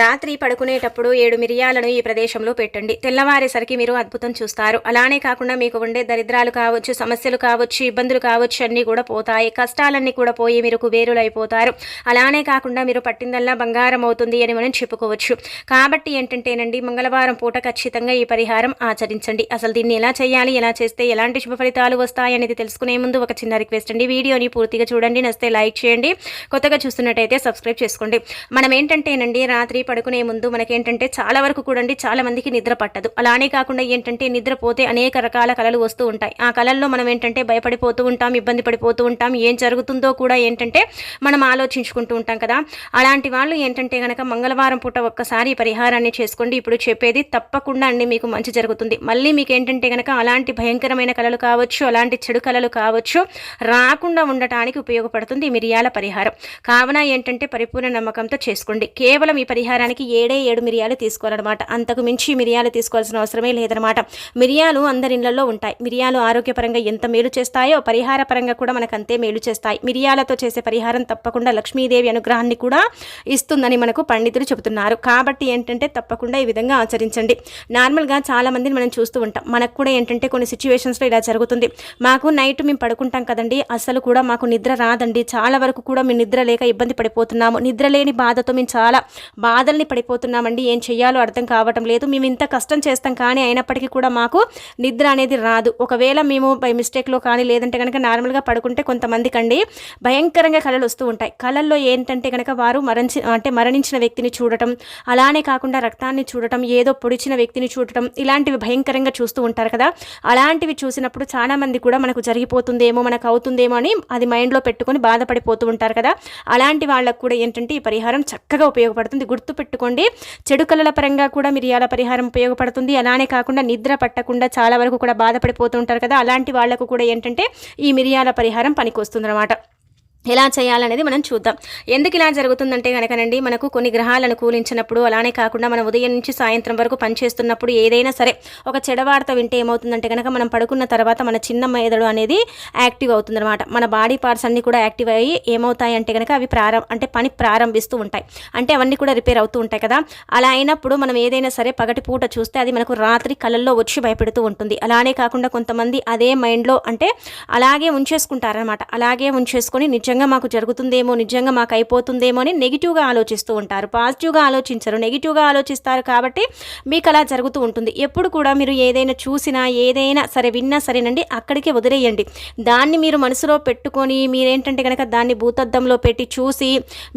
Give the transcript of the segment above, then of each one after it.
రాత్రి పడుకునేటప్పుడు ఏడు మిరియాలను ఈ ప్రదేశంలో పెట్టండి. తెల్లవారేసరికి మీరు అద్భుతం చూస్తారు. అలానే కాకుండా మీకు ఉండే దరిద్రాలు కావచ్చు సమస్యలు కావచ్చు ఇబ్బందులు కావచ్చు అన్నీ కూడా పోతాయి. కష్టాలన్నీ కూడా పోయి మీరు కుబేరులైపోతారు. అలానే కాకుండా మీరు పట్టిందల్లా బంగారం అవుతుంది అని మనం చెప్పుకోవచ్చు. కాబట్టి ఏంటంటేనండి మంగళవారం పూట ఖచ్చితంగా ఈ పరిహారం ఆచరించండి. అసలు దీన్ని ఎలా చేయాలి ఎలా చేస్తే ఎలాంటి శుభ ఫలితాలు వస్తాయి అనేది తెలుసుకునే ముందు ఒక చిన్న రిక్వెస్ట్ అండి. వీడియోని పూర్తిగా చూడండి. నస్తే లైక్ చేయండి. కొత్తగా చూస్తున్నట్టయితే సబ్స్క్రైబ్ చేసుకోండి. మనం ఏంటంటేనండి రాత్రి పడుకునే ముందు మనకేంటంటే చాలా వరకు కూడా చాలా మందికి నిద్ర పట్టదు. అలానే కాకుండా ఏంటంటే నిద్రపోతే అనేక రకాల కళలు వస్తూ ఉంటాయి. ఆ కళల్లో మనం ఏంటంటే భయపడిపోతూ ఉంటాం ఇబ్బంది పడిపోతూ ఉంటాం ఏం జరుగుతుందో కూడా ఏంటంటే మనం ఆలోచించుకుంటూ ఉంటాం కదా. అలాంటి వాళ్ళు ఏంటంటే కనుక మంగళవారం పూట ఒక్కసారి పరిహారాన్ని చేసుకోండి. ఇప్పుడు చెప్పేది తప్పకుండా అండి మీకు మంచి జరుగుతుంది. మళ్ళీ మీకు ఏంటంటే కనుక అలాంటి భయంకరమైన కళలు కావచ్చు అలాంటి చెడు కళలు కావచ్చు రాకుండా ఉండటానికి ఉపయోగపడుతుంది మిరియాల పరిహారం. కావున ఏంటంటే పరిపూర్ణ నమ్మకంతో చేసుకోండి. కేవలం ఈ పరిహారం పరిహారానికి ఏడే ఏడు మిరియాలు తీసుకోవాలన్నమాట. అంతకు మించి మిరియాలు తీసుకోవాల్సిన అవసరమే లేదనమాట మిరియాలు అందరి ఇళ్ళలో ఉంటాయి. మిరియాలు ఆరోగ్యపరంగా ఎంత మేలు చేస్తాయో పరిహార పరంగా కూడా మనకు అంతే మేలు చేస్తాయి. మిరియాలతో చేసే పరిహారం తప్పకుండా లక్ష్మీదేవి అనుగ్రహాన్ని కూడా ఇస్తుందని మనకు పండితులు చెబుతున్నారు. కాబట్టి ఏంటంటే తప్పకుండా ఈ విధంగా ఆచరించండి. నార్మల్గా చాలా మందిని మనం చూస్తూ ఉంటాం. మనకు కూడా ఏంటంటే కొన్ని సిచ్యువేషన్స్లో ఇలా జరుగుతుంది. మాకు నైట్ మేము పడుకుంటాం కదండి. అసలు కూడా మాకు నిద్ర రాదండి. చాలా వరకు కూడా మేము నిద్ర లేక ఇబ్బంది పడిపోతున్నాము. నిద్ర లేని బాధతో మేము చాలా బాధల్ని పడిపోతున్నామండి. ఏం చెయ్యాలో అర్థం కావటం లేదు. మేము ఇంత కష్టం చేస్తాం కానీ అయినప్పటికీ కూడా మాకు నిద్ర అనేది రాదు. ఒకవేళ మేము బై మిస్టేక్లో కానీ లేదంటే కనుక నార్మల్గా పడుకుంటే కొంతమందికి అండి భయంకరంగా కళలు వస్తూ ఉంటాయి. కళల్లో ఏంటంటే కనుక వారు మరణి అంటే మరణించిన వ్యక్తిని చూడటం అలానే కాకుండా రక్తాన్ని చూడటం ఏదో పొడిచిన వ్యక్తిని చూడటం ఇలాంటివి భయంకరంగా చూస్తూ ఉంటారు కదా. అలాంటివి చూసినప్పుడు చాలామంది కూడా మనకు జరిగిపోతుందేమో మనకు అవుతుందేమో అని అది మైండ్లో పెట్టుకొని బాధపడిపోతూ ఉంటారు కదా. అలాంటి వాళ్ళకు కూడా ఏంటంటే ఈ పరిహారం చక్కగా ఉపయోగపడుతుంది. గుర్తు పెట్టుకోండి చెడు కళల పరంగా కూడా మిరియాల పరిహారం ఉపయోగపడుతుంది. అలానే కాకుండా నిద్ర పట్టకుండా చాలా వరకు కూడా బాధపడిపోతూ ఉంటారు కదా. అలాంటి వాళ్ళకు కూడా ఏంటంటే ఈ మిరియాల పరిహారం పనికొస్తుంది అనమాట ఎలా చేయాలనేది మనం చూద్దాం. ఎందుకు ఇలా జరుగుతుందంటే కనుకనండి మనకు కొన్ని గ్రహాలు అనుకూలించినప్పుడు అలానే కాకుండా మనం ఉదయం నుంచి సాయంత్రం వరకు పనిచేస్తున్నప్పుడు ఏదైనా సరే ఒక చెడవార్త వింటే ఏమవుతుందంటే కనుక మనం పడుకున్న తర్వాత మన చిన్న మెదడు అనేది యాక్టివ్ అవుతుందన్నమాట. మన బాడీ పార్ట్స్ అన్నీ కూడా యాక్టివ్ అయ్యి ఏమవుతాయి అంటే కనుక అవి ప్రారంభ అంటే పని ప్రారంభిస్తూ ఉంటాయి. అంటే అవన్నీ కూడా రిపేర్ అవుతూ ఉంటాయి కదా. అలా అయినప్పుడు మనం ఏదైనా సరే పగటి పూట చూస్తే అది మనకు రాత్రి కళ్ళల్లో వచ్చి భయపెడుతూ ఉంటుంది. అలానే కాకుండా కొంతమంది అదే మైండ్లో అంటే అలాగే ఉంచేసుకుంటారనమాట అలాగే ఉంచేసుకొని నిజంగా నిజంగా మాకు జరుగుతుందేమో నిజంగా మాకు అయిపోతుందేమో అని నెగిటివ్గా ఆలోచిస్తూ ఉంటారు. పాజిటివ్గా ఆలోచించరు నెగిటివ్గా ఆలోచిస్తారు కాబట్టి మీకు అలా జరుగుతూ ఉంటుంది. ఎప్పుడు కూడా మీరు ఏదైనా చూసినా ఏదైనా సరే విన్నా సరేనండి అక్కడికే వదిలేయండి. దాన్ని మీరు మనసులో పెట్టుకొని మీరేంటంటే కనుక దాన్ని భూతద్దంలో పెట్టి చూసి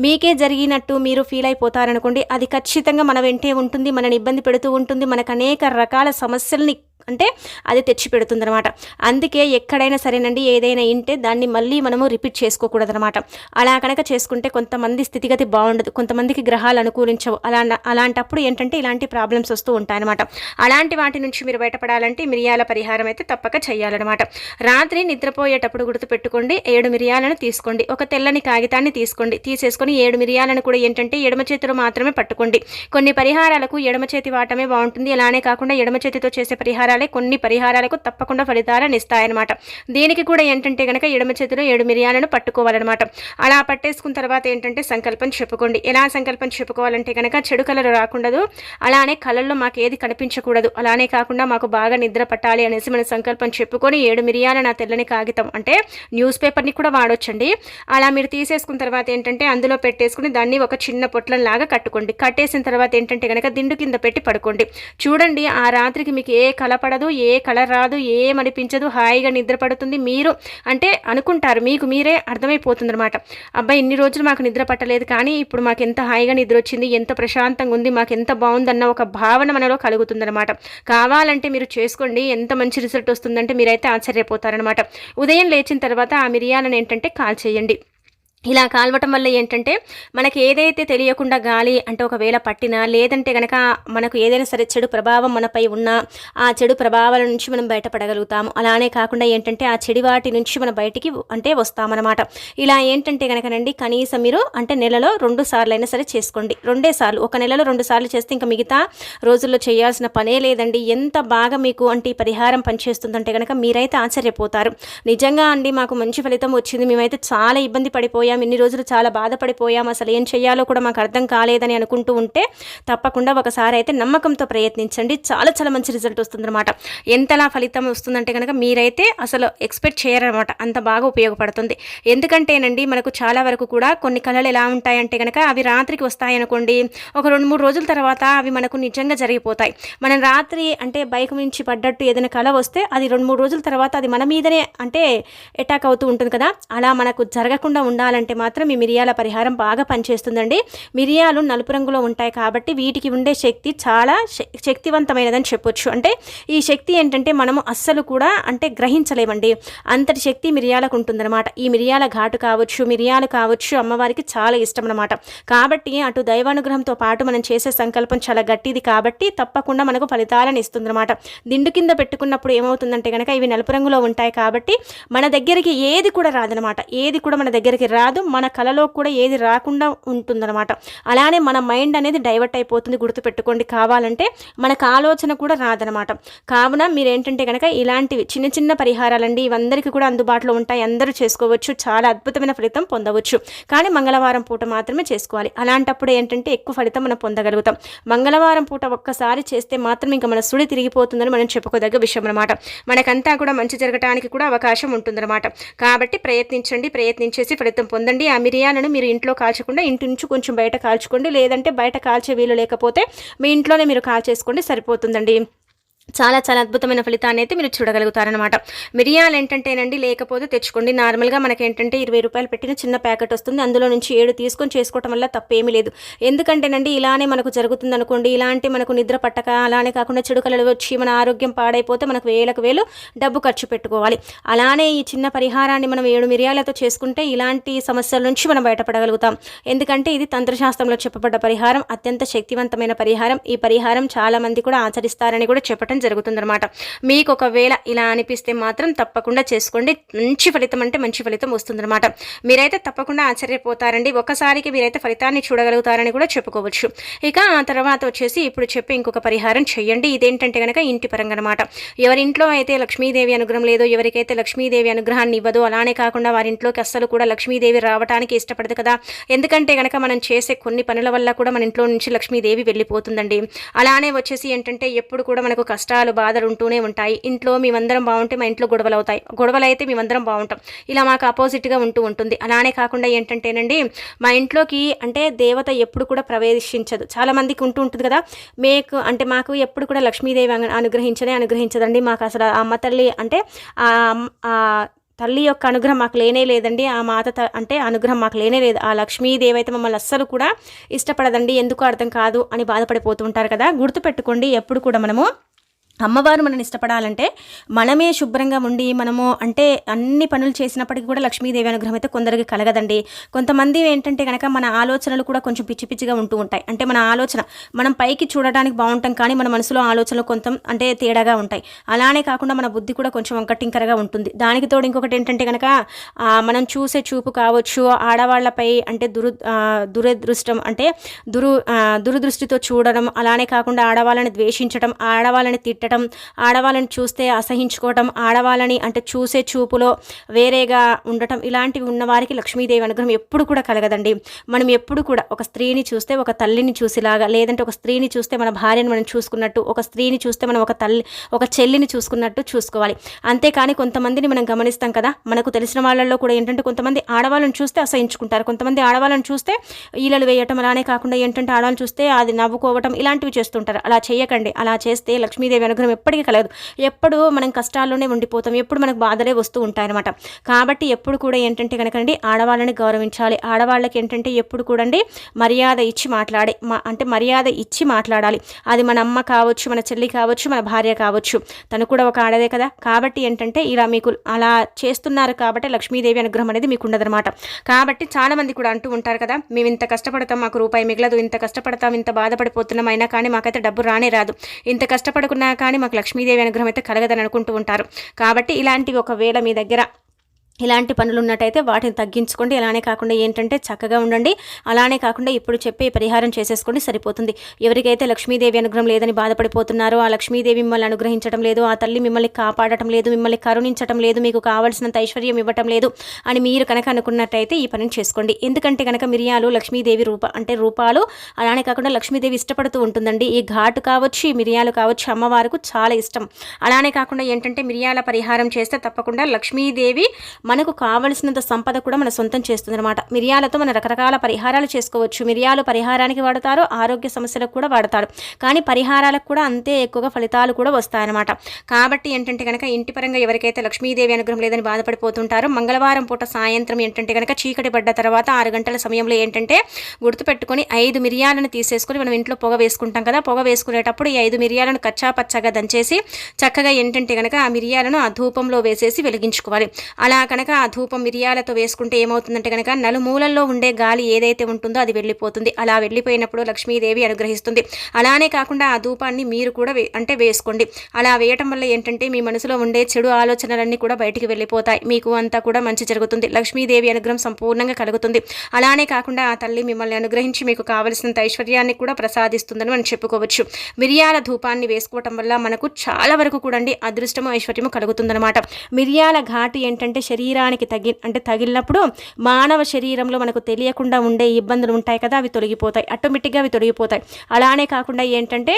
మీకే జరిగినట్టు మీరు ఫీల్ అయిపోతారనుకోండి అది ఖచ్చితంగా మన వెంటే ఉంటుంది మనని ఇబ్బంది పెడుతూ ఉంటుంది మనకు అనేక రకాల సమస్యల్ని అంటే అది తెచ్చి పెడుతుందనమాట అందుకే ఎక్కడైనా సరేనండి ఏదైనా ఇంటే దాన్ని మళ్ళీ మనము రిపీట్ చేసుకోకూడదు అనమాట అలా కనుక చేసుకుంటే కొంతమంది స్థితిగతి బాగుండదు కొంతమందికి గ్రహాలు అనుకూలించవు. అలా అలాంటప్పుడు ఏంటంటే ఇలాంటి ప్రాబ్లమ్స్ వస్తూ ఉంటాయన్నమాట. అలాంటి వాటి నుంచి మీరు బయటపడాలంటే మిరియాల పరిహారం అయితే తప్పక చేయాలన్నమాట రాత్రి నిద్రపోయేటప్పుడు గుర్తుపెట్టుకోండి ఏడు మిరియాలను తీసుకోండి. ఒక తెల్లని కాగితాన్ని తీసుకోండి. తీసేసుకొని ఏడు మిరియాలను కూడా ఏంటంటే ఎడమ చేతిలో మాత్రమే పట్టుకోండి. కొన్ని పరిహారాలకు ఎడమ చేతి వాటమే బాగుంటుంది. అలానే కాకుండా ఎడమ చేతితో చేసే పరిహారాలు పరిహారాలే కొన్ని పరిహారాలకు తప్పకుండా ఫలితాలను ఇస్తాయన్నమాట. దీనికి కూడా ఏంటంటే కనుక ఎడమ చేతిలో ఏడు మిరియాలను పట్టుకోవాలన్నమాట. అలా పట్టేసుకున్న తర్వాత ఏంటంటే సంకల్పం చెప్పుకోండి. ఎలా సంకల్పం చెప్పుకోవాలంటే కనుక చెడు కలలు రాకుండదు. అలానే కళల్లో మాకు ఏది కనిపించకూడదు. అలానే కాకుండా మాకు బాగా నిద్ర పట్టాలి అనేసి మన సంకల్పం చెప్పుకొని ఏడు మిరియాల నా తెల్లని కాగితం అంటే న్యూస్ పేపర్ని కూడా వాడొచ్చండి. అలా మీరు తీసేసుకున్న తర్వాత ఏంటంటే అందులో పెట్టేసుకుని దాన్ని ఒక చిన్న పొట్లంలాగా కట్టుకోండి. కట్టేసిన తర్వాత ఏంటంటే కనుక దిండు కింద పెట్టి పడుకోండి. చూడండి ఆ రాత్రికి మీకు ఏ కలప పడదు ఏ కలర్ రాదు ఏమనిపించదు హాయిగా నిద్ర పడుతుంది మీరు అంటే అనుకుంటారు మీకు మీరే అర్థమైపోతుంది అనమాట అబ్బాయి ఇన్ని రోజులు మాకు నిద్ర పట్టలేదు కానీ ఇప్పుడు మాకు ఎంత హాయిగా నిద్ర వచ్చింది ఎంత ప్రశాంతంగా ఉంది మాకు ఎంత బాగుందన్న ఒక భావన మనలో కలుగుతుందనమాట కావాలంటే మీరు చేసుకోండి ఎంత మంచి రిజల్ట్ వస్తుందంటే మీరైతే ఆశ్చర్యపోతారనమాట ఉదయం లేచిన తర్వాత ఆ మిరియాలను ఏంటంటే కాల్ చేయండి. ఇలా కాల్వటం వల్ల ఏంటంటే మనకి ఏదైతే తెలియకుండా గాలి అంటే ఒకవేళ పట్టినా లేదంటే కనుక మనకు ఏదైనా సరే చెడు ప్రభావం మనపై ఉన్నా ఆ చెడు ప్రభావాల నుంచి మనం బయటపడగలుగుతాము. అలానే కాకుండా ఏంటంటే ఆ చెడి వాటి నుంచి మనం బయటికి అంటే వస్తామన్నమాట. ఇలా ఏంటంటే కనుకనండి కనీసం మీరు అంటే నెలలో రెండు సార్లు అయినా సరే చేసుకోండి. రెండే సార్లు ఒక నెలలో రెండు సార్లు చేస్తే ఇంకా మిగతా రోజుల్లో చేయాల్సిన పనే లేదండి. ఎంత బాగా మీకు అంటే ఈ పరిహారం పనిచేస్తుందంటే కనుక మీరైతే ఆశ్చర్యపోతారు. నిజంగా అండి మాకు మంచి ఫలితం వచ్చింది. మేమైతే చాలా ఇబ్బంది పడిపోయాం. పోయాం ఇన్ని రోజులు చాలా బాధపడిపోయాం. అసలు ఏం చేయాలో కూడా మాకు అర్థం కాలేదని అనుకుంటూ ఉంటే తప్పకుండా ఒకసారి అయితే నమ్మకంతో ప్రయత్నించండి. చాలా చాలా మంచి రిజల్ట్ వస్తుందన్నమాట. ఎంతలా ఫలితం వస్తుందంటే కనుక మీరైతే అసలు ఎక్స్పెక్ట్ చేయరనమాట అంత బాగా ఉపయోగపడుతుంది. ఎందుకంటేనండి మనకు చాలా వరకు కూడా కొన్ని కళలు ఎలా ఉంటాయంటే కనుక అవి రాత్రికి వస్తాయనుకోండి ఒక రెండు మూడు రోజుల తర్వాత అవి మనకు నిజంగా జరిగిపోతాయి. మనం రాత్రి అంటే బైక్ నుంచి పడ్డట్టు ఏదైనా కళ వస్తే అది రెండు మూడు రోజుల తర్వాత అది మన మీదనే అంటే అటాక్ అవుతూ ఉంటుంది కదా. అలా మనకు జరగకుండా ఉండాలంటే మాత్రం ఈ మిరియాల పరిహారం బాగా పనిచేస్తుందండి. మిరియాలు నలుపు రంగులో ఉంటాయి కాబట్టి వీటికి ఉండే శక్తి చాలా శక్తివంతమైనదని చెప్పొచ్చు. అంటే ఈ శక్తి ఏంటంటే మనము అస్సలు కూడా అంటే గ్రహించలేమండి. అంతటి శక్తి మిరియాలకు ఉంటుందన్నమాట. ఈ మిరియాల ఘాటు కావచ్చు మిరియాలు కావచ్చు అమ్మవారికి చాలా ఇష్టం అన్నమాట కాబట్టి అటు దైవానుగ్రహంతో పాటు మనం చేసే సంకల్పం చాలా గట్టిది కాబట్టి తప్పకుండా మనకు ఫలితాలను ఇస్తుందన్నమాట. దిండు కింద పెట్టుకున్నప్పుడు ఏమవుతుందంటే కనుక ఇవి నలుపు రంగులో ఉంటాయి కాబట్టి మన దగ్గరికి ఏది కూడా రాదనమాట ఏది కూడా మన దగ్గరికి రాదు. మన కలలో కూడా ఏది రాకుండా ఉంటుందన్నమాట. అలానే మన మైండ్ అనేది డైవర్ట్ అయిపోతుంది గుర్తుపెట్టుకోండి. కావాలంటే మనకు ఆలోచన కూడా రాదనమాట కావున మీరు ఏంటంటే కనుక ఇలాంటివి చిన్న చిన్న పరిహారాలండి ఇవందరికీ కూడా అందుబాటులో ఉంటాయి. అందరూ చేసుకోవచ్చు. చాలా అద్భుతమైన ఫలితం పొందవచ్చు. కానీ మంగళవారం పూట మాత్రమే చేసుకోవాలి. అలాంటప్పుడు ఏంటంటే ఎక్కువ ఫలితం మనం పొందగలుగుతాం. మంగళవారం పూట ఒక్కసారి చేస్తే మాత్రం ఇంకా మన సుడి తిరిగిపోతుందని మనం చెప్పుకోదగ్గ విషయం అనమాట మనకంతా కూడా మంచి జరగడానికి కూడా అవకాశం ఉంటుందన్నమాట. కాబట్టి ప్రయత్నించండి ప్రయత్నించేసి ఫలితం పొందండి ఆ మిరియాలను మీరు ఇంట్లో కాల్చకుండా ఇంటి నుంచి కొంచెం బయట కాల్చుకోండి. లేదంటే బయట కాల్చే వీలు లేకపోతే మీ ఇంట్లోనే మీరు కాల్చేసుకోండి. సరిపోతుందండి. చాలా చాలా అద్భుతమైన ఫలితాన్ని అయితే మీరు చూడగలుగుతారనమాట మిరియాలు ఏంటంటేనండి లేకపోతే తెచ్చుకోండి. నార్మల్గా మనకి ఏంటంటే ఇరవై రూపాయలు పెట్టిన చిన్న ప్యాకెట్ వస్తుంది. అందులో నుంచి ఏడు తీసుకొని చేసుకోవటం వల్ల తప్పేమీ లేదు. ఎందుకంటేనండి ఇలానే మనకు జరుగుతుంది అనుకోండి ఇలాంటి మనకు నిద్ర పట్టక అలానే కాకుండా చెడు కళలు వచ్చి మన ఆరోగ్యం పాడైపోతే మనకు వేలకు వేలు డబ్బు ఖర్చు పెట్టుకోవాలి. అలానే ఈ చిన్న పరిహారాన్ని మనం ఏడు మిరియాలతో చేసుకుంటే ఇలాంటి సమస్యల నుంచి మనం బయటపడగలుగుతాం. ఎందుకంటే ఇది తంత్రశాస్త్రంలో చెప్పబడ్డ పరిహారం అత్యంత శక్తివంతమైన పరిహారం. ఈ పరిహారం చాలా మంది కూడా ఆచరిస్తారని కూడా చెప్పటం చేయడం జరుగుతుందన్నమాట. మీకు ఒకవేళ ఇలా అనిపిస్తే మాత్రం తప్పకుండా చేసుకోండి. మంచి ఫలితం అంటే మంచి ఫలితం వస్తుందన్నమాట. మీరైతే తప్పకుండా ఆశ్చర్యపోతారండి. ఒకసారికి మీరైతే ఫలితాన్ని చూడగలుగుతారని కూడా చెప్పుకోవచ్చు. ఇక ఆ తర్వాత వచ్చేసి ఇప్పుడు చెప్పే ఇంకొక పరిహారం చేయండి. ఇదేంటంటే కనుక ఇంటి పరంగా అనమాట ఎవరింట్లో అయితే లక్ష్మీదేవి అనుగ్రహం లేదో ఎవరికైతే లక్ష్మీదేవి అనుగ్రహాన్ని ఇవ్వదో అలానే కాకుండా వారి ఇంట్లోకి అస్సలు కూడా లక్ష్మీదేవి రావడానికి ఇష్టపడదు కదా. ఎందుకంటే కనుక మనం చేసే కొన్ని పనుల వల్ల కూడా మన ఇంట్లో నుంచి లక్ష్మీదేవి వెళ్ళిపోతుందండి. అలానే వచ్చేసి ఏంటంటే ఎప్పుడు కూడా మనకు కష్టం కష్టాలు బాధలు ఉంటూనే ఉంటాయి. ఇంట్లో మేమందరం బాగుంటే మా ఇంట్లో గొడవలు అవుతాయి గొడవలు అయితే మేమందరం బాగుంటాం. ఇలా మాకు ఆపోజిట్గా ఉంటూ ఉంటుంది. అలానే కాకుండా ఏంటంటేనండి మా ఇంట్లోకి అంటే దేవత ఎప్పుడు కూడా ప్రవేశించదు. చాలామందికి ఉంటూ ఉంటుంది కదా. మీకు అంటే మాకు ఎప్పుడు కూడా లక్ష్మీదేవి అను- అనుగ్రహించనే అనుగ్రహించదండి. మాకు అసలు అమ్మ తల్లి అంటే ఆ ఆ తల్లి యొక్క అనుగ్రహం మాకు లేనే లేదండి. ఆ మాత త- అంటే అనుగ్రహం మాకు లేనే లేదు. ఆ లక్ష్మీదేవి అయితే మమ్మల్ని అస్సలు కూడా ఇష్టపడదండి. ఎందుకు అర్థం కాదు అని బాధపడిపోతూ ఉంటారు కదా. గుర్తుపెట్టుకోండి ఎప్పుడు కూడా మనము అమ్మవారు మనని ఇష్టపడాలంటే మనమే శుభ్రంగా ఉండి మనము అంటే అన్ని పనులు చేసినప్పటికీ కూడా లక్ష్మీదేవి అనుగ్రహం అయితే కొందరికి కలగదండి. కొంతమంది ఏంటంటే కనుక మన ఆలోచనలు కూడా కొంచెం పిచ్చి పిచ్చిగా ఉంటూ ఉంటాయి. అంటే మన ఆలోచన మనం పైకి చూడడానికి బాగుంటాం కానీ మన మనసులో ఆలోచనలు కొంత అంటే తేడాగా ఉంటాయి. అలానే కాకుండా మన బుద్ధి కూడా కొంచెం వంకటింకరగా ఉంటుంది. దానికి తోడు ఇంకొకటి ఏంటంటే కనుక మనం చూసే చూపు కావచ్చు ఆడవాళ్ళపై అంటే దురు దురదృష్టం అంటే దురు దురదృష్టితో చూడడం అలానే కాకుండా ఆడవాళ్ళని ద్వేషించడం ఆడవాళ్ళని తిట్టడం ఆడవాళ్ళని చూస్తే అసహించుకోవటం ఆడవాళ్ళని అంటే చూసే చూపులో వేరేగా ఉండటం ఇలాంటివి ఉన్న వారికి లక్ష్మీదేవి అనుగ్రహం ఎప్పుడు కూడా కలగదండి. మనం ఎప్పుడు కూడా ఒక స్త్రీని చూస్తే ఒక తల్లిని చూసేలాగా లేదంటే ఒక స్త్రీని చూస్తే మన భార్యను మనం చూసుకున్నట్టు ఒక స్త్రీని చూస్తే మనం ఒక తల్లి ఒక చెల్లిని చూసుకున్నట్టు చూసుకోవాలి. అంతేకాని కొంతమందిని మనం గమనిస్తాం కదా మనకు తెలిసిన వాళ్ళల్లో కూడా ఏంటంటే కొంతమంది ఆడవాళ్ళని చూస్తే అసహించుకుంటారు కొంతమంది ఆడవాళ్ళని చూస్తే ఈలలు వేయటం అలానే కాకుండా ఏంటంటే ఆడవాళ్ళని చూస్తే అది నవ్వుకోవటం ఇలాంటివి చేస్తుంటారు. అలా చేయకండి అలా చేస్తే లక్ష్మీదేవి అనుగ్రహం ఎప్పటికీ కలగదు. ఎప్పుడు మనం కష్టాల్లోనే ఉండిపోతాం. ఎప్పుడు మనకు బాధలే వస్తూ ఉంటాయన్నమాట. కాబట్టి ఎప్పుడు కూడా ఏంటంటే కనుకండి ఆడవాళ్ళని గౌరవించాలి. ఆడవాళ్ళకి ఏంటంటే ఎప్పుడు కూడా అండి మర్యాద ఇచ్చి మాట్లాడే మా అంటే మర్యాద ఇచ్చి మాట్లాడాలి. అది మన అమ్మ కావచ్చు మన చెల్లి కావచ్చు మన భార్య కావచ్చు. తను కూడా ఒక ఆడదే కదా. కాబట్టి ఏంటంటే ఇలా మీకు అలా చేస్తున్నారు కాబట్టి లక్ష్మీదేవి అనుగ్రహం అనేది మీకు ఉండదన్నమాట. కాబట్టి చాలా మంది కూడా అంటూ ఉంటారు కదా మేము ఇంత కష్టపడతాం మాకు రూపాయి మిగలదు. ఇంత కష్టపడతాం ఇంత బాధపడిపోతున్నాం. అయినా కానీ మాకైతే డబ్బు రానే రాదు. ఇంత కష్టపడుకున్నాక కానీ మాకు లక్ష్మీదేవి అనుగ్రహం అయితే కలగదని అనుకుంటూ ఉంటారు. కాబట్టి ఇలాంటివి ఒకవేళ మీ దగ్గర ఇలాంటి పనులు ఉన్నట్టయితే వాటిని తగ్గించుకోండి. అలానే కాకుండా ఏంటంటే చక్కగా ఉండండి. అలానే కాకుండా ఇప్పుడు చెప్పే పరిహారం చేసేసుకోండి సరిపోతుంది. ఎవరికైతే లక్ష్మీదేవి అనుగ్రహం లేదని బాధపడిపోతున్నారో ఆ లక్ష్మీదేవి మిమ్మల్ని అనుగ్రహించడం లేదు ఆ తల్లి మిమ్మల్ని కాపాడటం లేదు మిమ్మల్ని కరుణించడం లేదు మీకు కావాల్సినంత ఐశ్వర్యం ఇవ్వటం లేదు అని మీరు కనుక అనుకున్నట్టయితే ఈ పనిని చేసుకోండి. ఎందుకంటే కనుక మిరియాలు లక్ష్మీదేవి రూప అంటే రూపాలు అలానే కాకుండా లక్ష్మీదేవి ఇష్టపడుతూ ఉంటుందండి. ఈ ఘాటు కావచ్చు ఈ మిరియాలు కావచ్చు అమ్మవారికి చాలా ఇష్టం. అలానే కాకుండా ఏంటంటే మిరియాల పరిహారం చేస్తే తప్పకుండా లక్ష్మీదేవి మనకు కావలసినంత సంపద కూడా మన సొంతం చేస్తుంది అనమాట మిరియాలతో మన రకరకాల పరిహారాలు చేసుకోవచ్చు. మిరియాలు పరిహారానికి వాడతారు ఆరోగ్య సమస్యలకు కూడా వాడతారు. కానీ పరిహారాలకు కూడా అంతే ఎక్కువగా ఫలితాలు కూడా వస్తాయన్నమాట. కాబట్టి ఏంటంటే కనుక ఇంటి పరంగా ఎవరికైతే లక్ష్మీదేవి అనుగ్రహం లేదని బాధపడిపోతుంటారో మంగళవారం పూట సాయంత్రం ఏంటంటే కనుక చీకటి పడ్డ తర్వాత ఆరు గంటల సమయంలో ఏంటంటే గుర్తుపెట్టుకొని ఐదు మిరియాలను తీసేసుకొని మనం ఇంట్లో పొగ వేసుకుంటాం కదా పొగ వేసుకునేటప్పుడు ఈ ఐదు మిరియాలను కచ్చా పచ్చగా దంచేసి చక్కగా ఏంటంటే కనుక ఆ మిరియాలను ఆ ధూపంలో వేసేసి వెలిగించుకోవాలి. అలా కనుక ఆ ధూపం మిరియాలతో వేసుకుంటే ఏమవుతుందంటే కనుక నలుమూలల్లో ఉండే గాలి ఏదైతే ఉంటుందో అది వెళ్ళిపోతుంది. అలా వెళ్ళిపోయినప్పుడు లక్ష్మీదేవి అనుగ్రహిస్తుంది. అలానే కాకుండా ఆ ధూపాన్ని మీరు కూడా అంటే వేసుకోండి. అలా వేయటం వల్ల ఏంటంటే మీ మనసులో ఉండే చెడు ఆలోచనలన్నీ కూడా బయటికి వెళ్ళిపోతాయి. మీకు అంతా కూడా మంచి జరుగుతుంది. లక్ష్మీదేవి అనుగ్రహం సంపూర్ణంగా కలుగుతుంది. అలానే కాకుండా ఆ తల్లి మిమ్మల్ని అనుగ్రహించి మీకు కావలసినంత ఐశ్వర్యాన్ని కూడా ప్రసాదిస్తుందని మనం చెప్పుకోవచ్చు. మిరియాల ధూపాన్ని వేసుకోవటం వల్ల మనకు చాలా వరకు కూడా అండి అదృష్టము ఐశ్వర్యము కలుగుతుందన్నమాట. మిరియాల ఘాటు ఏంటంటే శరీరం శరీరానికి తగి అంటే తగిలినప్పుడు మానవ శరీరంలో మనకు తెలియకుండా ఉండే ఇబ్బందులు ఉంటాయి కదా అవి తొలగిపోతాయి ఆటోమేటిక్గా అవి తొలగిపోతాయి. అలానే కాకుండా ఏంటంటే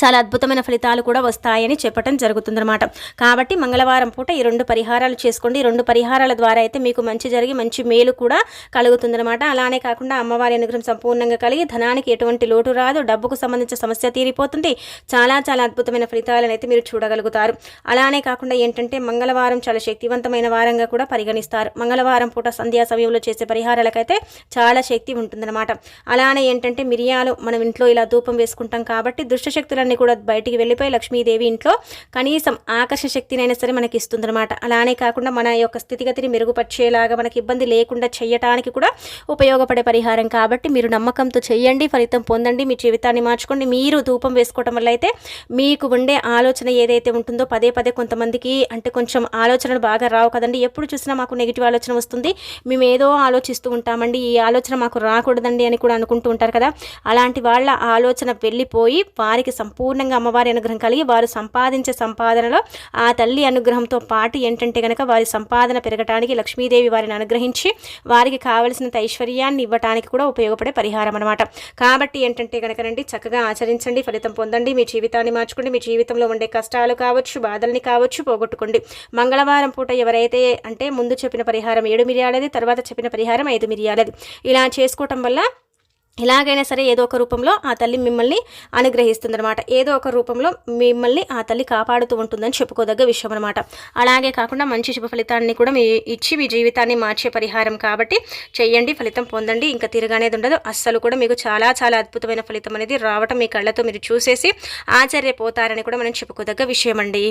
చాలా అద్భుతమైన ఫలితాలు కూడా వస్తాయని చెప్పడం జరుగుతుందన్నమాట. కాబట్టి మంగళవారం పూట ఈ రెండు పరిహారాలు చేసుకోండి. ఈ రెండు పరిహారాల ద్వారా అయితే మీకు మంచి జరిగి మంచి మేలు కూడా కలుగుతుందన్నమాట. అలానే కాకుండా అమ్మవారి అనుగ్రహం సంపూర్ణంగా కలిగి ధనానికి ఎటువంటి లోటు రాదు డబ్బుకు సంబంధించిన సమస్య తీరిపోతుంది చాలా చాలా అద్భుతమైన ఫలితాలను అయితే మీరు చూడగలుగుతారు. అలానే కాకుండా ఏంటంటే మంగళవారం చాలా శక్తివంతమైన వారంగా కూడా పరిగణిస్తారు. మంగళవారం పూట సంధ్యా సమయంలో చేసే పరిహారాలకైతే చాలా శక్తి ఉంటుందన్నమాట. అలానే ఏంటంటే మిరియాలు మనం ఇంట్లో ఇలా ధూపం వేసుకుంటాం కాబట్టి దుష్టశక్తుల శక్తులన్నీ కూడా బయటికి వెళ్ళిపోయి లక్ష్మీదేవి ఇంట్లో కనీసం ఆకర్ష శక్తినైనా సరే మనకి ఇస్తుందన్నమాట. అలానే కాకుండా మన యొక్క స్థితిగతిని మెరుగుపరిచేలాగా మనకి ఇబ్బంది లేకుండా చేయటానికి కూడా ఉపయోగపడే పరిహారం. కాబట్టి మీరు నమ్మకంతో చేయండి ఫలితం పొందండి మీ జీవితాన్ని మార్చుకోండి. మీరు ధూపం వేసుకోవటం వల్ల అయితే మీకు ఉండే ఆలోచన ఏదైతే ఉంటుందో పదే పదే కొంతమందికి అంటే కొంచెం ఆలోచనలు బాగా రావు కదండి. ఎప్పుడు చూసినా మాకు నెగిటివ్ ఆలోచన వస్తుంది. మేము ఏదో ఆలోచిస్తూ ఉంటామండి. ఈ ఆలోచన మాకు రాకూడదండి అని కూడా అనుకుంటూ ఉంటారు కదా. అలాంటి వాళ్ళ ఆలోచన వెళ్ళిపోయి వారికి సంపూర్ణంగా అమ్మవారి అనుగ్రహం కలిగి వారు సంపాదించే సంపాదనలో ఆ తల్లి అనుగ్రహంతో పాటు ఏంటంటే కనుక వారి సంపాదన పెరగటానికి లక్ష్మీదేవి వారిని అనుగ్రహించి వారికి కావలసినంత ఐశ్వర్యాన్ని ఇవ్వటానికి కూడా ఉపయోగపడే పరిహారం అనమాట కాబట్టి ఏంటంటే కనుక రండి చక్కగా ఆచరించండి ఫలితం పొందండి మీ జీవితాన్ని మార్చుకోండి మీ జీవితంలో ఉండే కష్టాలు కావచ్చు బాధల్ని కావచ్చు పోగొట్టుకోండి. మంగళవారం పూట ఎవరైతే అంటే ముందు చెప్పిన పరిహారం ఏడు మిరియాలది తర్వాత చెప్పిన పరిహారం ఐదు మిరియాలది. ఇలా చేసుకోవటం వల్ల ఎలాగైనా సరే ఏదో ఒక రూపంలో ఆ తల్లి మిమ్మల్ని అనుగ్రహిస్తుందనమాట ఏదో ఒక రూపంలో మిమ్మల్ని ఆ తల్లి కాపాడుతూ ఉంటుందని చెప్పుకోదగ్గ విషయం అనమాట అలాగే కాకుండా మంచి శుభ ఫలితాన్ని కూడా మీ ఇచ్చి మీ జీవితాన్ని మార్చే పరిహారం కాబట్టి చెయ్యండి ఫలితం పొందండి. ఇంకా తిరగనేది ఉండదు. అస్సలు కూడా మీకు చాలా చాలా అద్భుతమైన ఫలితం అనేది రావటం మీ కళ్ళతో మీరు చూసేసి ఆశ్చర్యపోతారని కూడా మనం చెప్పుకోదగ్గ విషయం అండి